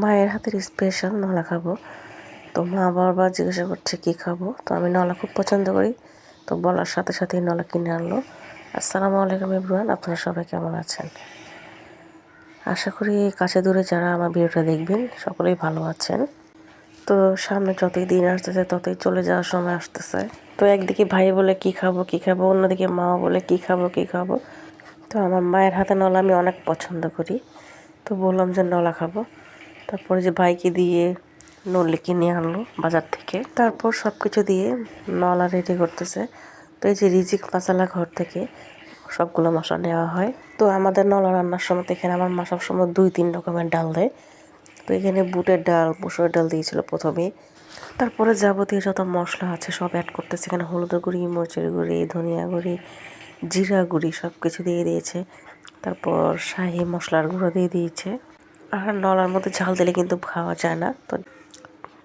মায়ের হাতের স্পেশাল নলা খাব। তো মা বারবার জিজ্ঞাসা করছে, কী খাব? তো আমি নলা খুব পছন্দ করি। তো বলার সাথে সাথেই নলা কিনে আনলো। আসসালামু আলাইকুম ইব্রান আপনারা সবাই কেমন আছেন? আশা করি কাছে দূরে যারা আমার ভিডিওটা দেখবেন, সকলেই ভালো আছেন। তো সামনে যতই দিন আসতেছে, ততই চলে যাওয়ার সময় আসতেছে। তো একদিকে ভাই বলে, কি খাব কি খাব? অন্যদিকে মা বলে, কি খাব কি খাব? তো আমার মায়ের হাতে নলা আমি অনেক পছন্দ করি। তো বললাম যে নলা খাব। তারপরে যে ভাইকে দিয়ে নলি কিনে আনলো বাজার থেকে। তারপর সব কিছু দিয়ে নলা রেডি করতেছে। তো এই যে রিজিক মশালা ঘর থেকে সবগুলো মশলা নেওয়া হয়। তো আমাদের নলা রান্নার সময় এখানে আমার মা সবসময় দুই, তিন রকমের ডাল দেয়। তো এখানে বুটের ডাল, মুসুরের ডাল দিয়েছিল প্রথমে। তারপরে যাবতীয় যত মশলা আছে সব অ্যাড করতেছে। এখানে হলুদের গুঁড়ি, মরিচের গুঁড়ি, ধনিয়া গুঁড়ি, জিরা গুঁড়ি সব কিছু দিয়ে দিয়েছে। তারপর শাহি মশলার গুঁড়ো দিয়ে দিয়েছে। আর নলার মধ্যে ঝাল দিলে কিন্তু খাওয়া যায় না। তো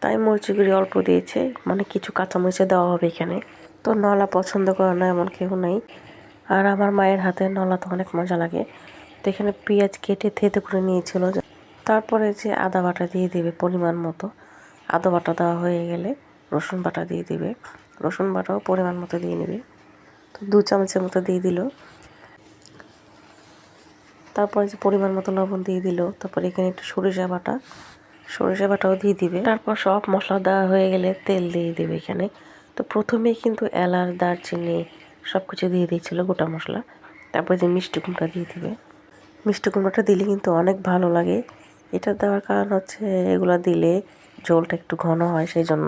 তাই মরিচের অল্প দিয়েছে মানে কিছু কাঁচামরিচে দেওয়া হবে এখানে। তো নলা পছন্দ করে না, এমন কেউ নেই। আর আমার মায়ের হাতে নলা তো অনেক মজা লাগে। তো এখানে পেঁয়াজ কেটে থেতে করে নিয়েছিল। তারপরে যে আদা বাটা দিয়ে দেবে পরিমাণ মতো, আদা বাটা দেওয়া হয়ে গেলে রসুন বাটা দিয়ে দিবে। রসুন বাটাও পরিমাণ মতো দিয়ে নেবে। তো দু চামচের মতো দিয়ে দিল। তারপরে যে পরিমাণ মতো লবণ দিয়ে দিল, তারপরে এখানে একটু সরিষা বাটা। সরিষা বাটাও দিয়ে দিবে। তারপর সব মশলা দেওয়া হয়ে গেলে তেল দিয়ে দিবে এখানে। তো প্রথমেই কিন্তু এলাচ, দারচিনি সব কিছু দিয়ে দিয়েছিলো গোটা মশলা। তারপরে যে মিষ্টি কুমড়া দিয়ে দিবে। মিষ্টি কুমড়োটা দিলে কিন্তু অনেক ভালো লাগে। এটা দেওয়ার কারণ হচ্ছে এগুলো দিলে ঝোলটা একটু ঘন হয় সেই জন্য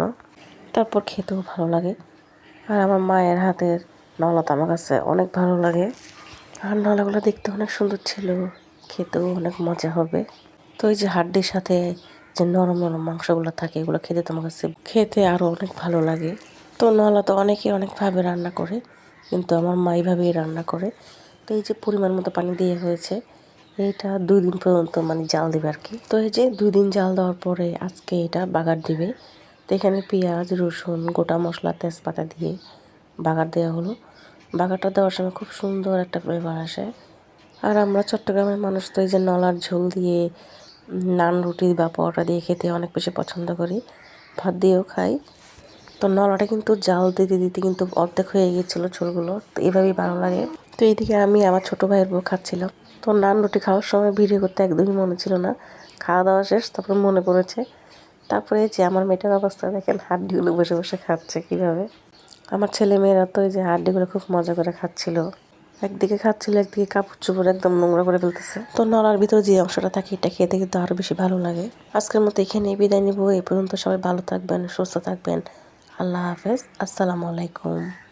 তারপর খেতেও ভালো লাগে। আর আমার মায়ের হাতের নলা তো আমার কাছে অনেক ভালো লাগে। আর নলাগুলো দেখতে অনেক সুন্দর ছিল। খেতেও অনেক মজা হবে। তো ওই যে হাড্ডির সাথে যে নরম নরম মাংসগুলো থাকে, এগুলো খেতে তোমার কাছে খেতে আরও অনেক ভালো লাগে। তো নলা তো অনেকে অনেকভাবে রান্না করে, কিন্তু আমার মা এইভাবেই রান্না করে। তো এই যে পরিমাণ মতো পানি দিয়ে হয়েছে এটা দুই দিন পর্যন্ত মানে জাল দেবে আর কি। তো এই যে দুই দিন জাল দেওয়ার পরে আজকে এটা বাগার দিবে। তো এখানে পেঁয়াজ, রসুন, গোটা মশলা, তেজপাতা দিয়ে বাগার দেওয়া হলো। বাগারটা দেওয়ার সময় খুব সুন্দর একটা ফ্লেভার আসে। আর আমরা চট্টগ্রামের মানুষ তো এই যে নলার ঝোল দিয়ে, নান রুটি বা পরোটা দিয়ে খেতে অনেক বেশি পছন্দ করি। ভাত দিয়েও খাই। তো নলাটা কিন্তু জাল দিতে দিতে কিন্তু অর্ধেক হয়ে গিয়েছিল ঝোলগুলো, তো এভাবেই ভালো লাগে। তো এইদিকে আমি আমার ছোটো ভাইয়ের বউ খাচ্ছিলাম তো নান রুটি খাওয়ার সময় ভিডিও করতে একদমই মনে ছিল না। খাওয়া দাওয়া শেষ, তারপর মনে পড়েছে। তারপরে যে আমার মেয়েটার অবস্থা দেখেন, হাড্ডিগুলো বসে বসে খাচ্ছে কীভাবে। আমার ছেলে মেয়েরা তো ওই যে হাড্ডিগুলো খুব মজা করে খাচ্ছিল। একদিকে খাচ্ছিল, একদিকে কাপড় চোপড় একদম নোংরা করে ফেলতেছে। তো নলার ভিতরে যে অংশটা থাকে, এটা খেতে কিন্তু আরও বেশি ভালো লাগে। আজকের মতো এখানে বিদায় নিব। এই পর্যন্ত সবাই ভালো থাকবেন, সুস্থ থাকবেন। আল্লাহ হাফেজ। আসসালামু আলাইকুম।